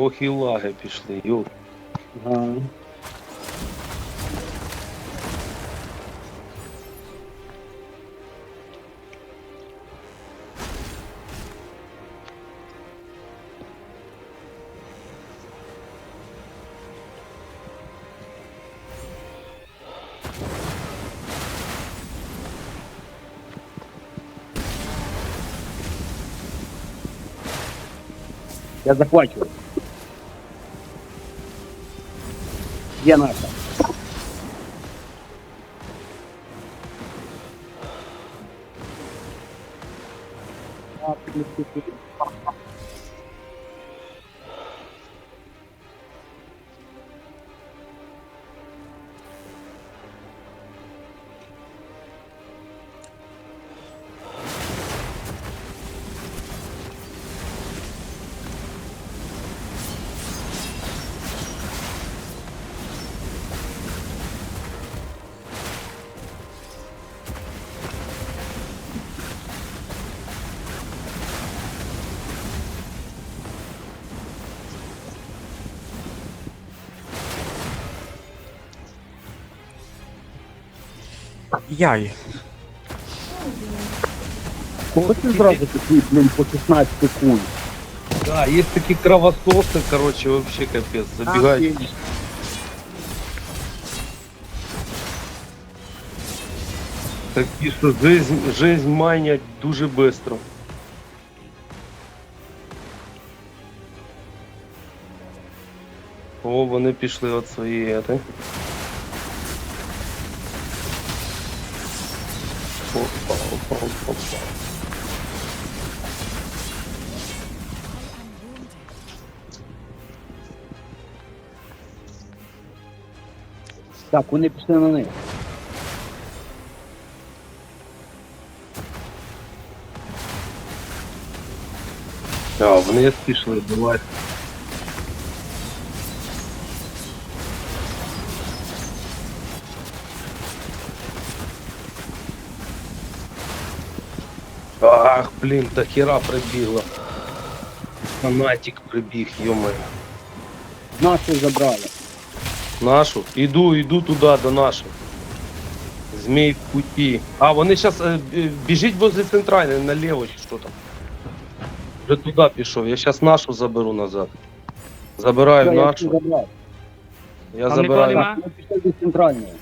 Ох і лаги пішли, йоп. Ага. Я 嫌なのか。Яй. Хочешь сразу такие, блин, по 16 секунд? Да, є такі кровососи, короче, вообще капець. Забігають. Такі, що жизнь, жизнь манять дуже швидко. О, вони пішли від своєї ети. Так, вони пішли на них. А, вони пішли, давай. Ах, блін, та хера прибігла. Фанатик прибіг, йомаю. Нашу забрали. Нашу? Іду, іду туди, до наших. Змій в путі. А, вони зараз біжіть возле центральної, наліво чи що там. Вже туди пішов. Я зараз нашу заберу назад. Забираю Все, я нашу. забрав. Я Там нікого забираю. нема? Ми пішли до центральної.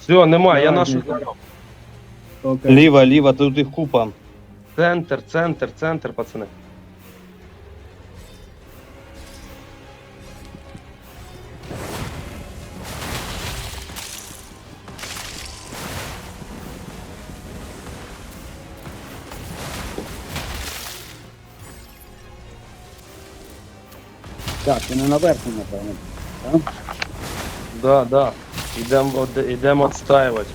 Все, немає, я Давай, нашу забрав. Ліва, ліва, тут їх купа. Центр, центр, центр, пацани. Так, вони наверху, напевно. Так? Да, да. Ідемо ідем відстаювати.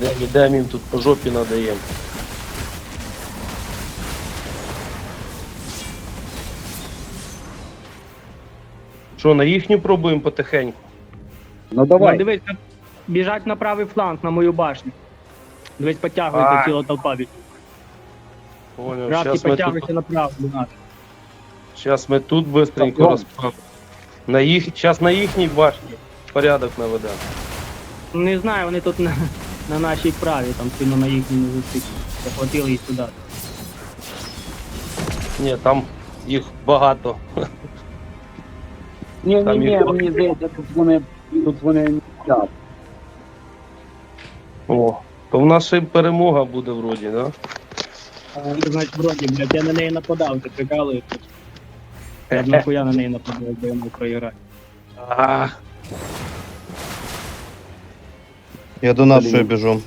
Ідемо, ідемо їм тут по жопі надаємо. Що, на їхню пробуємо потихеньку? Ну Ну, давай. дивись, біжать на правий фланг, на мою башню. Дивись, потягується А. ціла толпа від. Понял. Раз і Зараз ми, потягується тут, направо до нас. щас ми тут быстренько Так, розправимо. На їх, зараз на їхній башні порядок наведемо. Не знаю, вони тут на, на нашій праві, там сильно на їхній не зустріли. Захватили їх сюди. Ні, там їх багато. Ні, ні, Там ні, їх- мені здається, тут вони, тут вони не так. О, то в нас ще й перемога буде вроді, да? Ти, Значить, вроді, блядь, я на неї нападав, ти прикалуєшся. Я б нахуя на неї нападав, бо я мав проіграти. А, Я до нашої біжу.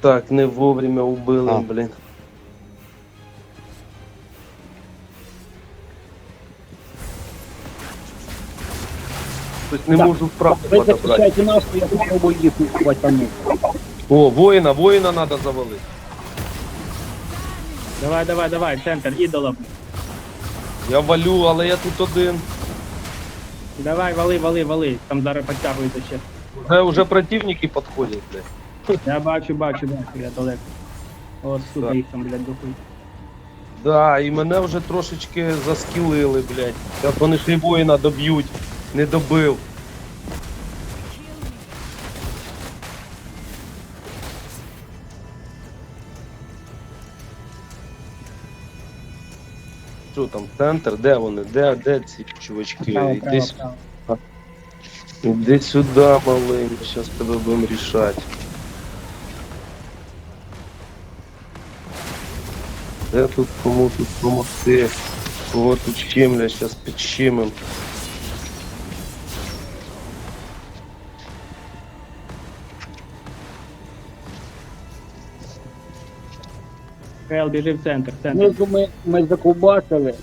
так, не вовремя убили, А. блін. Щось не Так, можу вправо Ви подобрати. захищайте нашу, я попробую їх хватану. О, воїна, воїна треба завалити. Давай, давай, давай, центр, ідола. Я валю, але я тут один. Давай, вали, вали, вали. Там зараз підтягується ще. Вже, вже противники підходять, блядь. Я бачу, бачу, бачу, я далеко. О, сука, Так. їх там, блядь, дохуй. Да, і мене вже трошечки заскілили, блядь. Як вони ще й воїна доб'ють, не добив. Що там, центр? Де вони? Де, де ці чувачки? Право, Іди, право, с- право. іди сюди, малий, зараз тебе будемо рішати. Де тут кому тут помогти? Кого тут щемля, зараз підщемим. Хел, біжи в центр, центр. Знизу ми, ми закубасили.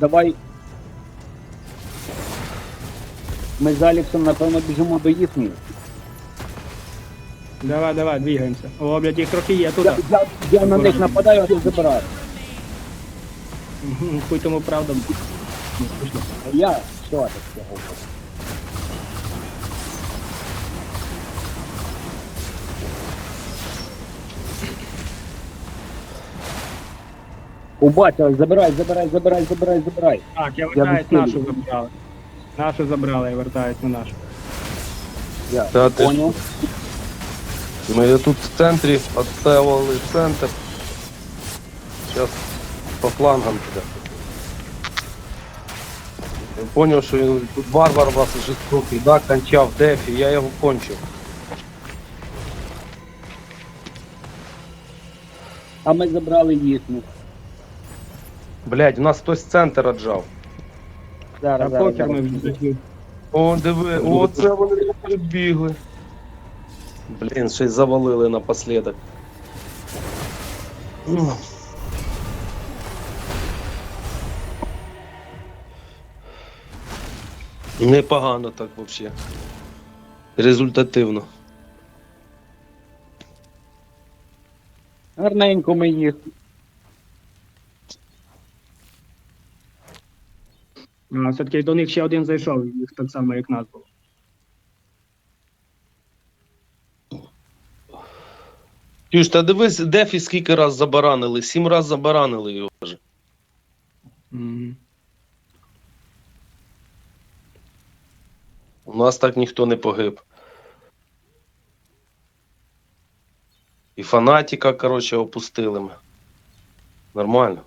Давай. Ми з Аліксом, напевно, біжимо до їхньої. Давай, давай, двигаємося. О, блядь, їх трохи є тут. Я, я, я на них нападаю, а ти забираєш. Мгм, Хуй тому правда. Я що так говорю? Убачили, забирай, забирай, забирай, забирай, забирай. Так, я вертаюсь, відкину. нашу забрали. Нашу забрали, я вертаюсь на нашу. Я Та ти понял. Ми тут в центрі відставили центр. Зараз по флангам піде. Я зрозумів, що він- тут варвар вас жорстокий, да, кончав дефі, я його кончив. А ми забрали їхню. Блять, у нас хтось центр отжав. Зараз, зараз, зараз. О, диви, о, це вони тут прибігли. Блін, ще й завалили напоследок. Непогано так взагалі. Результативно. Гарненько ми їх. Все-таки до них ще один зайшов, їх так само, як нас було. Юж, та дивись, Дефі скільки раз забаранили? Сім раз забаранили його вже. Мгм. У нас так ніхто не погиб. І фанатіка, коротше, опустили ми. Нормально.